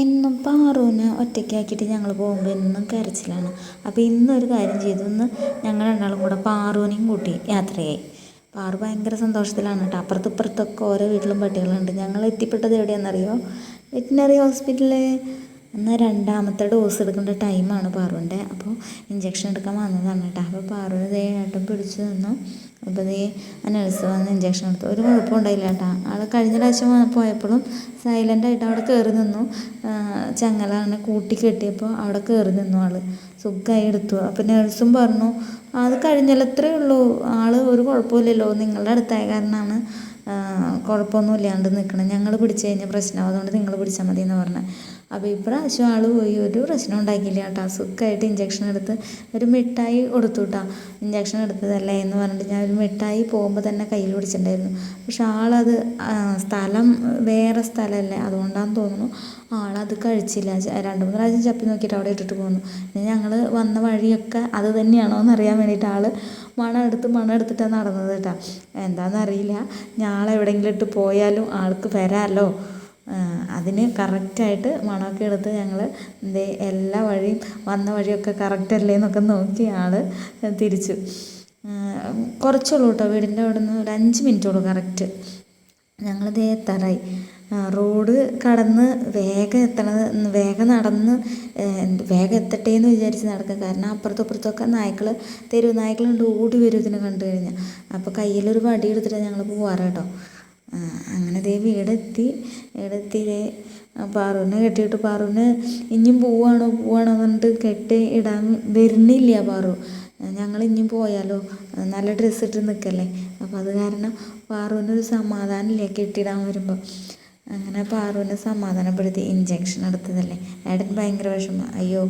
എന്നും പാറുവിനെ ഒറ്റയ്ക്കാക്കിയിട്ട് ഞങ്ങൾ പോകുമ്പോൾ എന്നും കരച്ചിലാണ്. അപ്പോൾ ഇന്നൊരു കാര്യം ചെയ്തു. ഇന്ന് ഞങ്ങൾ രണ്ടാളും കൂടെ പാറുവിനെയും കൂട്ടി യാത്രയായി. പാറു ഭയങ്കര സന്തോഷത്തിലാണ് കേട്ടോ. അപ്പുറത്തും ഇപ്പുറത്തൊക്കെ ഓരോ വീട്ടിലും പട്ടികളുണ്ട്. ഞങ്ങൾ എത്തിപ്പെട്ടത് എവിടെയാണെന്നറിയോ? വെറ്റിനറി ഹോസ്പിറ്റലിൽ എന്നാൽ രണ്ടാമത്തെ ഡോസ് എടുക്കേണ്ട ടൈമാണ് പാറുവിന്റെ. അപ്പോൾ ഇഞ്ചക്ഷൻ എടുക്കാൻ വന്നതാണ് കേട്ടോ. അപ്പോൾ പാറുവിന് ദേ ഏട്ടൻ പിടിച്ചു നിന്നു. അപ്പോൾ ദേ ആ നഴ്സ് വന്ന് ഇഞ്ചക്ഷൻ എടുത്തു. ഒരു കുഴപ്പം ഉണ്ടായില്ല കേട്ടോ. ആൾ കഴിഞ്ഞ പ്രാവശ്യം പോയപ്പോഴും സൈലന്റായിട്ട് അവിടെ കയറി നിന്നു. ചങ്ങല അങ്ങനെ കൂട്ടി കെട്ടിയപ്പോൾ അവിടെ കയറി നിന്നു ആൾ സുഖമായി എടുത്തു. അപ്പോൾ നഴ്സും പറഞ്ഞു അത് കഴിഞ്ഞാലത്രേ ഉള്ളൂ. ആൾ ഒരു കുഴപ്പമില്ലല്ലോ നിങ്ങളുടെ അടുത്തായ കാരണമാണ് കുഴപ്പമൊന്നും ഇല്ലാണ്ട് നിൽക്കണം ഞങ്ങൾ പിടിച്ചു കഴിഞ്ഞാൽ പ്രശ്നമാവും അതുകൊണ്ട് നിങ്ങൾ പിടിച്ചാൽ മതി എന്ന് പറഞ്ഞത് അപ്പോൾ ഇപ്രാവശ്യം ആൾ പോയി ഒരു പ്രശ്നം ഉണ്ടാക്കിയില്ല കേട്ടോ. സുഖമായിട്ട് ഇഞ്ചക്ഷൻ എടുത്ത് ഒരു മിഠായി കൊടുത്തു കേട്ടോ. ഇഞ്ചക്ഷൻ എടുത്തതല്ലേ എന്ന് പറഞ്ഞിട്ട് ഞാൻ ഒരു മിഠായി പോകുമ്പോൾ തന്നെ കയ്യിൽ പിടിച്ചിട്ടുണ്ടായിരുന്നു. പക്ഷെ ആളത് സ്ഥലം വേറെ സ്ഥലമല്ലേ അതുകൊണ്ടാണെന്ന് തോന്നുന്നു. ആളത് കഴിച്ചില്ല. രണ്ട് മൂന്ന് പ്രാവശ്യം ചപ്പി നോക്കിയിട്ട് അവിടെ ഇട്ടിട്ട് പോന്നു. ഞങ്ങൾ വന്ന വഴിയൊക്കെ അത് തന്നെയാണോ എന്നറിയാൻ വേണ്ടിയിട്ട് ആൾ മണം മണമെടുത്തിട്ടാണ് നടന്നത് കേട്ടോ. എന്താണെന്നറിയില്ല ഞാൻ എവിടെയെങ്കിലും ഇട്ട് പോയാലും ആൾക്ക് വരാമല്ലോ അതിന് കറക്റ്റായിട്ട് മണമൊക്കെ എടുത്ത് ഞങ്ങൾ ദേ എല്ലാ വഴിയും വന്ന വഴിയൊക്കെ കറക്റ്റ് അല്ലേ എന്നൊക്കെ നോക്കി ആൾ തിരിച്ചു. കുറച്ചുള്ളൂ കേട്ടോ വീടിന്റെ അവിടെ നിന്ന് ഒരു അഞ്ച് മിനിറ്റുള്ളൂ കറക്റ്റ് ഞങ്ങൾ ദേ എത്താറായി റോഡ് കടന്ന് വേഗം എത്തണത് വേഗം നടന്ന് വേഗം എത്തട്ടെ എന്ന് വിചാരിച്ച് നടക്കുക കാരണം അപ്പുറത്തും ഇപ്പുറത്തൊക്കെ നായ്ക്കൾ തെരുവ് നായ്ക്കളുണ്ട് ഓടി വരും ഇതിനെ കണ്ടു കഴിഞ്ഞാൽ അപ്പോൾ കയ്യിലൊരു വടി എടുത്തിട്ടാണ് ഞങ്ങൾ പോവാറ് കേട്ടോ. അങ്ങനെ ദേ വീടെത്തി. വീടെത്തി ദേ പാറുവിനെ കെട്ടിയിട്ട് പാറുവിന് ഇനിയും പോവാണോ പോവാണോ പറഞ്ഞിട്ട് കെട്ടി ഇടാൻ വരുന്നില്ല പാറു. ഞങ്ങൾ ഇനിയും പോയാലോ? നല്ല ഡ്രസ്സ് ഇട്ട് നിൽക്കല്ലേ അപ്പോൾ അത് കാരണം പാറുവിനൊരു സമാധാനമില്ല കെട്ടിയിടാൻ വരുമ്പോൾ അങ്ങനെ പാറുവിനെ സമാധാനപ്പെടുത്തി ഇഞ്ചക്ഷൻ എടുത്തതല്ലേ? ഏട്ടൻ ഭയങ്കര വിഷമം. അയ്യോ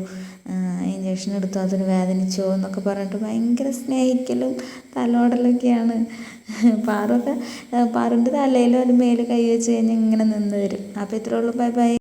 ഇഞ്ചക്ഷൻ എടുത്തു അതിന് വേദനിച്ചോ എന്നൊക്കെ പറഞ്ഞിട്ട് ഭയങ്കര സ്നേഹിക്കലും തലോടലൊക്കെയാണ്. പാറുവൊക്കെ പാറുവിന്റെ തലയിലും അതിന് മേലെ കൈ വെച്ച് കഴിഞ്ഞാൽ ഇങ്ങനെ നിന്ന് തരും അപ്പോൾ ഇത്രേ ഉള്ളൂ. Bye bye